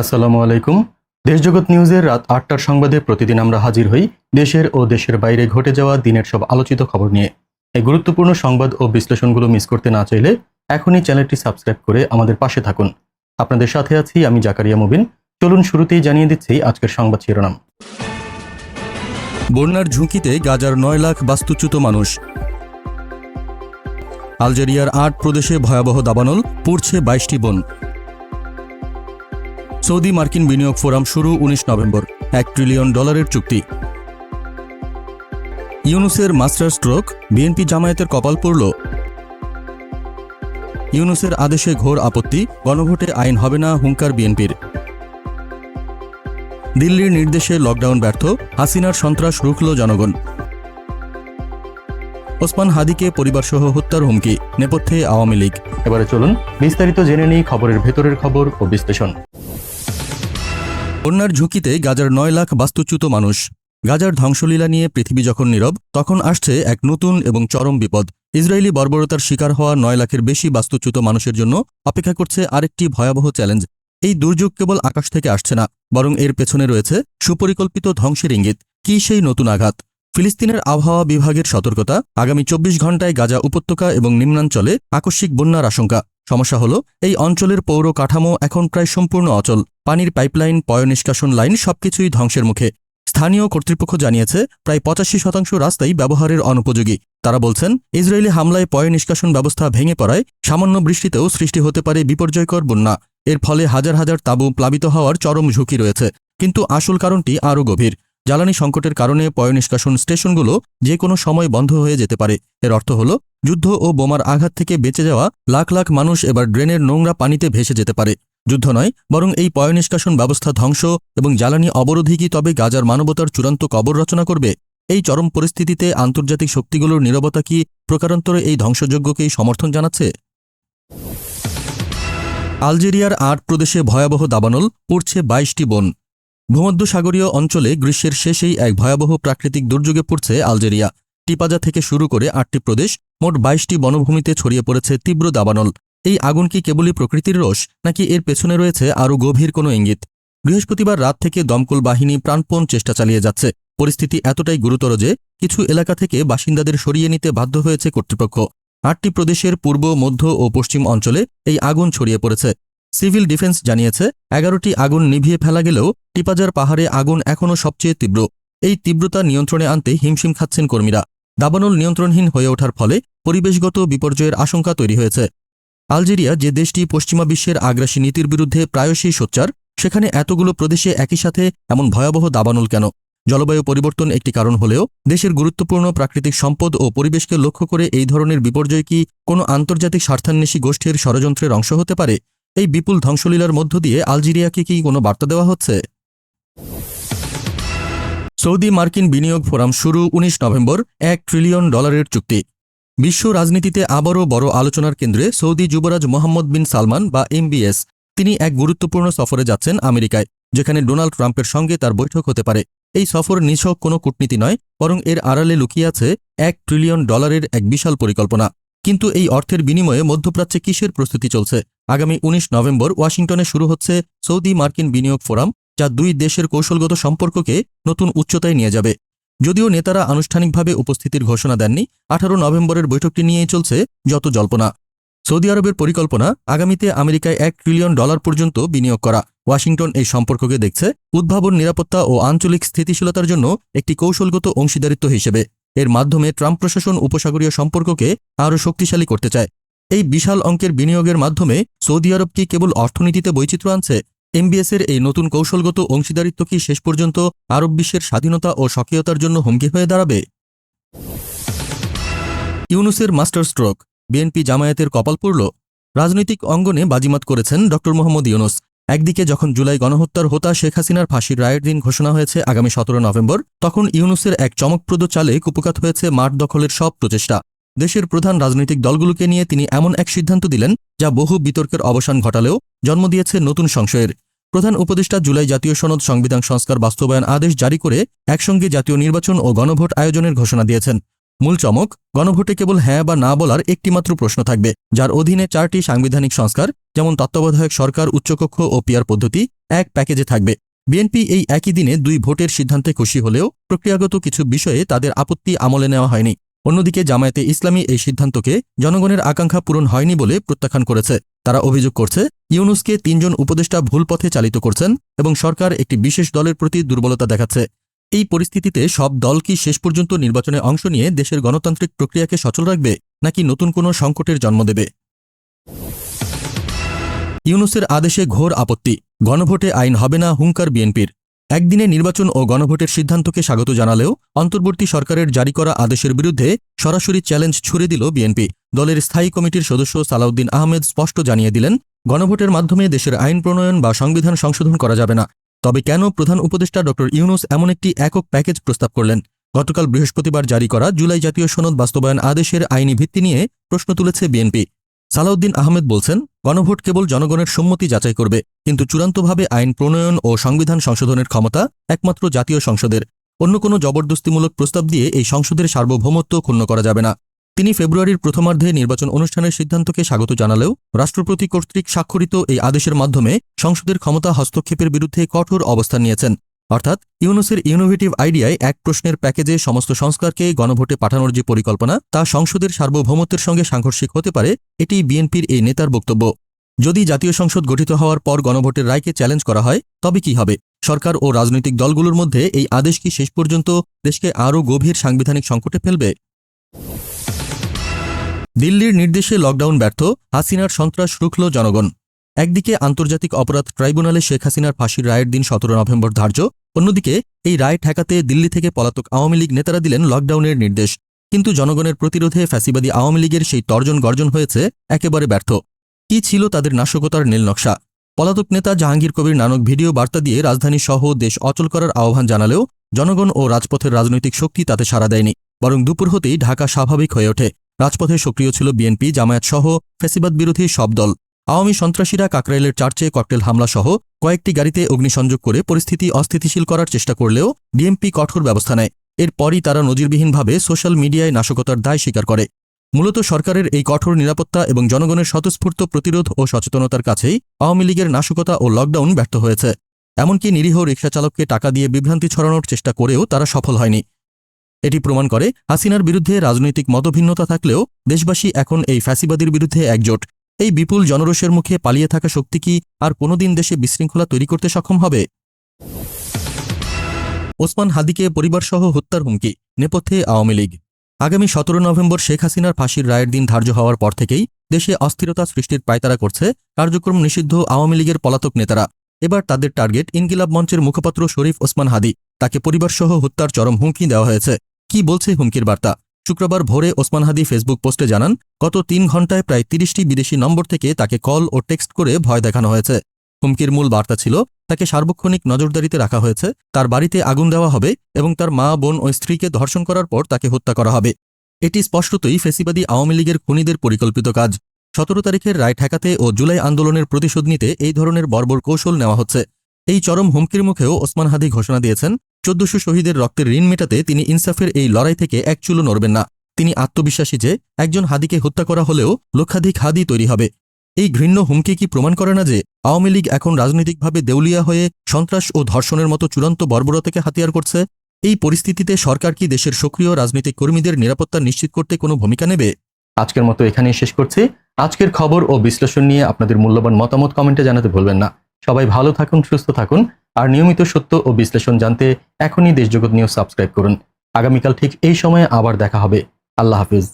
আসসালামু আলাইকুম। দেশজগৎ নিউজের রাত আটটার সংবাদে প্রতিদিন আমরা হাজির হই দেশের ও দেশের বাইরে ঘটে যাওয়া দিনের সব আলোচিত খবর নিয়ে। এই গুরুত্বপূর্ণ সংবাদ ও বিশ্লেষণগুলো মিস করতে না চাইলে এখনই চ্যানেলটি সাবস্ক্রাইব করে আমাদের পাশে থাকুন। আপনাদের সাথে আছি আমি জাকারিয়া মুবিন। চলুন শুরুতেই জানিয়ে দিচ্ছি আজকের সংবাদ শিরোনাম। বন্যার ঝুঁকিতে গাজার নয় লাখ বাস্তুচ্যুত মানুষ। আলজেরিয়ার আট প্রদেশে ভয়াবহ দাবানল, পুড়ছে বাইশটি বন। সৌদি মার্কিন বিনিয়োগ ফোরাম শুরু উনিশ নভেম্বর, এক ট্রিলিয়ন ডলারের চুক্তি। ইউনুসের মাস্টার স্ট্রোক, বিএনপি জামায়াতের কপাল পড়ল। ইউনুসের আদেশে ঘোর আপত্তি, গণভোটে আইন হবে না হুঙ্কার বিএনপির। দিল্লির নির্দেশে লকডাউন ব্যর্থ, হাসিনার সন্ত্রাস রুখল জনগণ। ওসমান হাদিকে পরিবারসহ হত্যার হুমকি, নেপথ্যে আওয়ামী লীগ। এবারে চলুন বিস্তারিত জেনে নেই খবরের ভেতরের খবর ও বিশ্লেষণ। বন্যার ঝুঁকিতে গাজার নয় লাখ বাস্তুচ্যুত মানুষ। গাজার ধ্বংসলীলা নিয়ে পৃথিবী যখন নীরব, তখন আসছে এক নতুন এবং চরম বিপদ। ইসরায়েলি বর্বরতার শিকার হওয়া নয় লাখের বেশি বাস্তুচ্যুত মানুষের জন্য অপেক্ষা করছে আরেকটি ভয়াবহ চ্যালেঞ্জ। এই দুর্যোগ কেবল আকাশ থেকে আসছে না, বরং এর পেছনে রয়েছে সুপরিকল্পিত ধ্বংসের ইঙ্গিত। কি সেই নতুন আঘাত? ফিলিস্তিনের আবহাওয়া বিভাগের সতর্কতা। আগামী চব্বিশ ঘণ্টায় গাজা উপত্যকা এবং নিম্নাঞ্চলে আকস্মিক বন্যার আশঙ্কা। সমস্যা হল, এই অঞ্চলের পৌর কাঠামো এখন প্রায় সম্পূর্ণ অচল। পানির পাইপলাইন, পয় নিষ্কাশন লাইন সবকিছুই ধ্বংসের মুখে। স্থানীয় কর্তৃপক্ষ জানিয়েছে, প্রায় পঁচাশি শতাংশ রাস্তাই ব্যবহারের অনুপযোগী। তারা বলছেন, ইসরায়েলি হামলায় পয় নিষ্কাশন ব্যবস্থা ভেঙে পড়ায় সামান্য বৃষ্টিতেও সৃষ্টি হতে পারে বিপর্যয়কর বন্যা। এর ফলে হাজার হাজার তাঁবু প্লাবিত হওয়ার চরম ঝুঁকি রয়েছে। কিন্তু আসল কারণটি আরও গভীর। জ্বালানি সংকটের কারণে পয় নিষ্কাশন স্টেশনগুলো যে কোনো সময় বন্ধ হয়ে যেতে পারে। এর অর্থ হল, যুদ্ধ ও বোমার আঘাত থেকে বেঁচে যাওয়া লাখ লাখ মানুষ এবার ড্রেনের নোংরা পানিতে ভেসে যেতে পারে। যুদ্ধ নয়, বরং এই পয় নিষ্কাশন ব্যবস্থা ধ্বংস এবং জ্বালানি অবরোধই কি তবে গাজার মানবতার চূড়ান্ত কবর রচনা করবে? এই চরম পরিস্থিতিতে আন্তর্জাতিক শক্তিগুলোর নীরবতা কি প্রকারান্তরে এই ধ্বংসযজ্ঞকেই সমর্থন জানাচ্ছে? আলজেরিয়ার আট প্রদেশে ভয়াবহ দাবানল পড়ছে বাইশটি বন। ভূমধ্যসাগরীয় অঞ্চলে গ্রীষ্মের শেষেই এক ভয়াবহ প্রাকৃতিক দুর্যোগে পড়ছে আলজেরিয়া। টিপাজা থেকে শুরু করে আটটি প্রদেশ মোট বাইশটি বনভূমিতে ছড়িয়ে পড়েছে তীব্র দাবানল। এই আগুন কি কেবলই প্রকৃতির রোষ নাকি এর পেছনে রয়েছে আরও গভীর কোনো ইঙ্গিত? বৃহস্পতিবার রাত থেকে দমকল বাহিনী প্রাণপণ চেষ্টা চালিয়ে যাচ্ছে। পরিস্থিতি এতটাই গুরুতর যে কিছু এলাকা থেকে বাসিন্দাদের সরিয়ে নিতে বাধ্য হয়েছে কর্তৃপক্ষ। আটটি প্রদেশের পূর্ব, মধ্য ও পশ্চিম অঞ্চলে এই আগুন ছড়িয়ে পড়েছে। সিভিল ডিফেন্স জানিয়েছে, এগারোটি আগুন নিভিয়ে ফেলা গেলেও টিপাজার পাহাড়ে আগুন এখনও সবচেয়ে তীব্র। এই তীব্রতা নিয়ন্ত্রণে আনতে হিমশিম খাচ্ছেন কর্মীরা। দাবানল নিয়ন্ত্রণহীন হয়ে ওঠার ফলে পরিবেশগত বিপর্যয়ের আশঙ্কা তৈরি হয়েছে। আলজেরিয়া, যে দেশটি পশ্চিমা বিশ্বের আগ্রাসী নীতির বিরুদ্ধে প্রায়শই সোচ্চার, সেখানে এতগুলো প্রদেশে একই সাথে এমন ভয়াবহ দাবানল কেন? জলবায়ু পরিবর্তন একটি কারণ হলেও দেশের গুরুত্বপূর্ণ প্রাকৃতিক সম্পদ ও পরিবেশকে লক্ষ্য করে এই ধরনের বিপর্যয় কি কোনো আন্তর্জাতিক স্বার্থান্বেষী গোষ্ঠীর ষড়যন্ত্রের অংশ হতে পারে? এই বিপুল ধ্বংসলীলার মধ্য দিয়ে আলজেরিয়াকে কি কোনো বার্তা দেওয়া হচ্ছে? সৌদি মার্কিন বিনিয়োগ ফোরাম শুরু উনিশ নভেম্বর, এক ট্রিলিয়ন ডলারের চুক্তি। বিশ্ব রাজনীতিতে আবারও বড় আলোচনার কেন্দ্রে সৌদি যুবরাজ মোহাম্মদ বিন সালমান বা এমবিএস তিনি এক গুরুত্বপূর্ণ সফরে যাচ্ছেন আমেরিকায়, যেখানে ডোনাল্ড ট্রাম্পের সঙ্গে তার বৈঠক হতে পারে। এই সফর নিছক কোনো কূটনীতি নয়, বরং এর আড়ালে লুকিয়ে আছে এক ট্রিলিয়ন ডলারের এক বিশাল পরিকল্পনা। কিন্তু এই অর্থের বিনিময়ে মধ্যপ্রাচ্যে কিসের প্রস্তুতি চলছে? আগামী উনিশ নভেম্বর ওয়াশিংটনে শুরু হচ্ছে সৌদি মার্কিন বিনিয়োগ ফোরাম, যা দুই দেশের কৌশলগত সম্পর্ককে নতুন উচ্চতায় নিয়ে যাবে। যদিও নেতারা আনুষ্ঠানিকভাবে উপস্থিতির ঘোষণা দেননি, আঠারো নভেম্বরের বৈঠকটি নিয়েই চলছে যত জল্পনা। সৌদি আরবের পরিকল্পনা, আগামীতে আমেরিকায় এক ট্রিলিয়ন ডলার পর্যন্ত বিনিয়োগ করা। ওয়াশিংটন এই সম্পর্ককে দেখছে উদ্ভাবন নিরাপত্তা ও আঞ্চলিক স্থিতিশীলতার জন্য একটি কৌশলগত অংশীদারিত্ব হিসেবে। এর মাধ্যমে ট্রাম্প প্রশাসন উপসাগরীয় সম্পর্ককে আরও শক্তিশালী করতে চায়। এই বিশাল অঙ্কের বিনিয়োগের মাধ্যমে সৌদি আরব কি কেবল অর্থনীতিতে বৈচিত্র্য আনছে? এমবিএসের এই নতুন কৌশলগত অংশীদারিত্ব কি শেষ পর্যন্ত আরব বিশ্বের স্বাধীনতা ও স্বকীয়তার জন্য হুমকি হয়ে দাঁড়াবে? ইউনুসের মাস্টার স্ট্রোক, বিএনপি জামায়াতের কপাল পড়ল। রাজনৈতিক অঙ্গনে বাজিমাত করেছেন ড মোহাম্মদ ইউনুস। একদিকে যখন জুলাই গণহত্যার হোতা শেখ হাসিনার ফাঁসির রায়ের দিন ঘোষণা হয়েছে আগামী সতেরো নভেম্বর, তখন ইউনুসের এক চমকপ্রদ চালে কুপকাত হয়েছে মাঠ দখলের সব প্রচেষ্টা। দেশের প্রধান রাজনৈতিক দলগুলোকে নিয়ে তিনি এমন এক সিদ্ধান্ত দিলেন, যা বহু বিতর্কের অবসান ঘটালেও জন্ম দিয়েছে নতুন সংশয়ের। প্রধান উপদেষ্টা জুলাই জাতীয় সনদ সংবিধান সংস্কার বাস্তবায়ন আদেশ জারি করে একসঙ্গে জাতীয় নির্বাচন ও গণভোট আয়োজনের ঘোষণা দিয়েছেন। মূল চমক, গণভোটে কেবল হ্যাঁ বা না বলার একটিমাত্র প্রশ্ন থাকবে, যার অধীনে চারটি সাংবিধানিক সংস্কার যেমন তত্ত্বাবধায়ক সরকার, উচ্চকক্ষ ও পিয়ার পদ্ধতি এক প্যাকেজে থাকবে। বিএনপি এই একই দিনে দুই ভোটের সিদ্ধান্তে খুশি হলেও প্রক্রিয়াগত কিছু বিষয়ে তাদের আপত্তি আমলে নেওয়া হয়নি। অন্যদিকে জামায়াতে ইসলামী এই সিদ্ধান্তকে জনগণের আকাঙ্ক্ষা পূরণ হয়নি বলে প্রত্যাখ্যান করেছে। তারা অভিযোগ করছে, ইউনুসকে তিনজন উপদেষ্টা ভুল পথে চালিত করছেন এবং সরকার একটি বিশেষ দলের প্রতি দুর্বলতা দেখাচ্ছে। এই পরিস্থিতিতে সব দল কি শেষ পর্যন্ত নির্বাচনে অংশ নিয়ে দেশের গণতান্ত্রিক প্রক্রিয়াকে সচল রাখবে, নাকি নতুন কোনো সংকটের জন্ম দেবে? ইউনুসের আদেশে ঘোর আপত্তি। গণভোটে আইন হবে না হুঙ্কার বিএনপির। একদিনে নির্বাচন ও গণভোটের সিদ্ধান্তকে স্বাগত জানালেও অন্তর্বর্তী সরকারের জারি করা আদেশের বিরুদ্ধে সরাসরি চ্যালেঞ্জ ছুড়ে দিল বিএনপি। দলের স্থায়ী কমিটির সদস্য সালাউদ্দিন আহমেদ স্পষ্ট জানিয়ে দিলেন, গণভোটের মাধ্যমে দেশের আইন প্রণয়ন বা সংবিধান সংশোধন করা যাবে না। তবে কেন প্রধান উপদেষ্টা ড. ইউনুস এমন একটি একক প্যাকেজ প্রস্তাব করলেন? গতকাল বৃহস্পতিবার জারি করা জুলাই জাতীয় সনদ বাস্তবায়ন আদেশের আইনি ভিত্তি নিয়ে প্রশ্ন তুলেছে বিএনপি। সালাউদ্দিন আহমেদ বলছেন, গণভোট কেবল জনগণের সম্মতি যাচাই করবে, কিন্তু চূড়ান্তভাবে আইন প্রণয়ন ও সংবিধান সংশোধনের ক্ষমতা একমাত্র জাতীয় সংসদের। অন্য কোনো জবরদস্তিমূলক প্রস্তাব দিয়ে এই সংসদের সার্বভৌমত্ব ক্ষুণ্ণ করা যাবে না। তিনি ফেব্রুয়ারির প্রথমার্ধে নির্বাচন অনুষ্ঠানের সিদ্ধান্তকে স্বাগত জানালেও, রাষ্ট্রপতি কর্তৃক স্বাক্ষরিত এই আদেশের মাধ্যমে সংসদের ক্ষমতা হস্তক্ষেপের বিরুদ্ধে কঠোর অবস্থান নিয়েছেন। অর্থাৎ ইউনুসের ইনোভেটিভ আইডিয়ায় এক প্রশ্নের প্যাকেজে সমস্ত সংস্কারকে গণভোটে পাঠানোর যে পরিকল্পনা, তা সংসদের সার্বভৌমত্বের সঙ্গে সাংঘর্ষিক হতে পারে, এটি বিএনপির এই নেতার বক্তব্য। যদি জাতীয় সংসদ গঠিত হওয়ার পর গণভোটের রায়কে চ্যালেঞ্জ করা হয়, তবে কি হবে? সরকার ও রাজনৈতিক দলগুলোর মধ্যে এই আদেশ কি শেষ পর্যন্ত দেশকে আরও গভীর সাংবিধানিক সংকটে ফেলবে? দিল্লির নির্দেশে লকডাউন ব্যর্থ, হাসিনার সন্ত্রাস রুখল জনগণ। একদিকে আন্তর্জাতিক অপরাধ ট্রাইব্যুনালে শেখ হাসিনার ফাঁসির রায়ের দিন সতেরো নভেম্বর ধার্য, অন্যদিকে এই রায় ঠেকাতে দিল্লি থেকে পলাতক আওয়ামী লীগ নেতারা দিলেন লকডাউনের নির্দেশ। কিন্তু জনগণের প্রতিরোধে ফ্যাসিবাদী আওয়ামী লীগের সেই তর্জন গর্জন হয়েছে, একেবারে ব্যর্থ। কি ছিল তাদের নাশকতার নীলনকশা পলাতক নেতা জাহাঙ্গীর কবির নানক ভিডিও বার্তা দিয়ে রাজধানী সহ দেশ অচল করার আহ্বান জানালেও জনগণ ও রাজপথের রাজনৈতিক শক্তি তাতে সাড়া দেয়নি। বরং দুপুর হতেই ঢাকা স্বাভাবিক হয়ে ওঠে। রাজপথে সক্রিয় ছিল বিএনপি, জামায়াত সহ ফ্যাসিবাদ বিরোধী সব দল। আওয়ামী সন্ত্রাসীরা কাকরাইলের চার্চে ককটেল হামলা সহ কয়েকটি গাড়িতে অগ্নিসংযোগ করে পরিস্থিতি অস্থিতিশীল করার চেষ্টা করলেও ডিএমপি কঠোর ব্যবস্থা নেয়। এরপরই তারা নজিরবিহীনভাবে সোশ্যাল মিডিয়ায় নাশকতার দায় স্বীকার করে। মূলত সরকারের এই কঠোর নিরাপত্তা এবং জনগণের স্বতঃস্ফূর্ত প্রতিরোধ ও সচেতনতার কাছেই আওয়ামী লীগের নাশকতা ও লকডাউন ব্যর্থ হয়েছে। এমনকি নিরীহ রিকশাচালককে টাকা দিয়ে বিভ্রান্তি ছড়ানোর চেষ্টা করেও তারা সফল হয়নি। এটি প্রমাণ করে হাসিনার বিরুদ্ধে রাজনৈতিক মতভিন্নতা থাকলেও দেশবাসী এখন এই ফ্যাসিবাদীর বিরুদ্ধে একজোট। এই বিপুল জনরোষের মুখে পালিয়ে থাকা শক্তি কি আর কোনোদিন দেশে বিশৃঙ্খলা তৈরি করতে সক্ষম হবে? ওসমান হাদিকে পরিবারসহ হত্যার হুমকি, নেপথ্যে আওয়ামী লীগ। আগামী সতেরো নভেম্বর শেখ হাসিনার ফাঁসির রায়ের দিন ধার্য হওয়ার পর থেকেই দেশে অস্থিরতা সৃষ্টির পায়তারা করছে কার্যক্রম নিষিদ্ধ আওয়ামী লীগের পলাতক নেতারা। এবার তাদের টার্গেট ইনকিলাব মঞ্চের মুখপাত্র শরীফ ওসমান হাদি। তাকে পরিবারসহ হত্যার চরম হুমকি দেওয়া হয়েছে। কি বলছে হুমকির বার্তা? শুক্রবার ভোরে ওসমান হাদি ফেসবুক পোস্টে জানান, গত তিন ঘন্টায় প্রায় তিরিশটি বিদেশি নম্বর থেকে তাকে কল ও টেক্সট করে ভয় দেখানো হয়েছে। হুমকির মূল বার্তা ছিল, তাকে সার্বক্ষণিক নজরদারিতে রাখা হয়েছে, তার বাড়িতে আগুন দেওয়া হবে এবং তার মা, বোন ও স্ত্রীকে ধর্ষণ করার পর তাকে হত্যা করা হবে। এটি স্পষ্টতই ফেসিবাদী আওয়ামী লীগের খুনিদের পরিকল্পিত কাজ। সতেরো তারিখের রায় ঠেকাতে ও জুলাই আন্দোলনের প্রতিশোধ নিতে এই ধরনের বর্বর কৌশল নেওয়া হচ্ছে। এই চরম হুমকির মুখেও ওসমান হাদি ঘোষণা দিয়েছেন চোদ্দশো শহীদের রক্তের ঋণ মেটাতে তিনি ইনসাফের এই লড়াই থেকে এক চুলো নড়বেন না। তিনি আত্মবিশ্বাসী যে একজন হাদিকে হত্যা করা হলেও লক্ষাধিক হাদি তৈরি হবে। এই ঘৃণ্য হুমকি কি প্রমাণ করে না যে আওয়ামী লীগ এখন রাজনৈতিকভাবে দেউলিয়া হয়ে সন্ত্রাস ও ধর্ষণের মতো চূড়ান্ত বর্বরতাকে হাতিয়ার করছে? এই পরিস্থিতিতে সরকার কি দেশের সক্রিয় রাজনৈতিক কর্মীদের নিরাপত্তা নিশ্চিত করতে কোনো ভূমিকা নেবে? আজকের মতো এখানেই শেষ করছি। আজকের খবর ও বিশ্লেষণ নিয়ে আপনাদের মূল্যবান মতামত কমেন্টে জানাতে ভুলবেন না। সবাই ভালো থাকুন, সুস্থ থাকুন। আর নিয়মিত সত্য ও বিশ্লেষণ জানতে এখনই দেশজগৎ নিউজ সাবস্ক্রাইব করুন। আগামীকাল ঠিক এই সময়ে আবার দেখা হবে। আল্লাহ হাফিজ।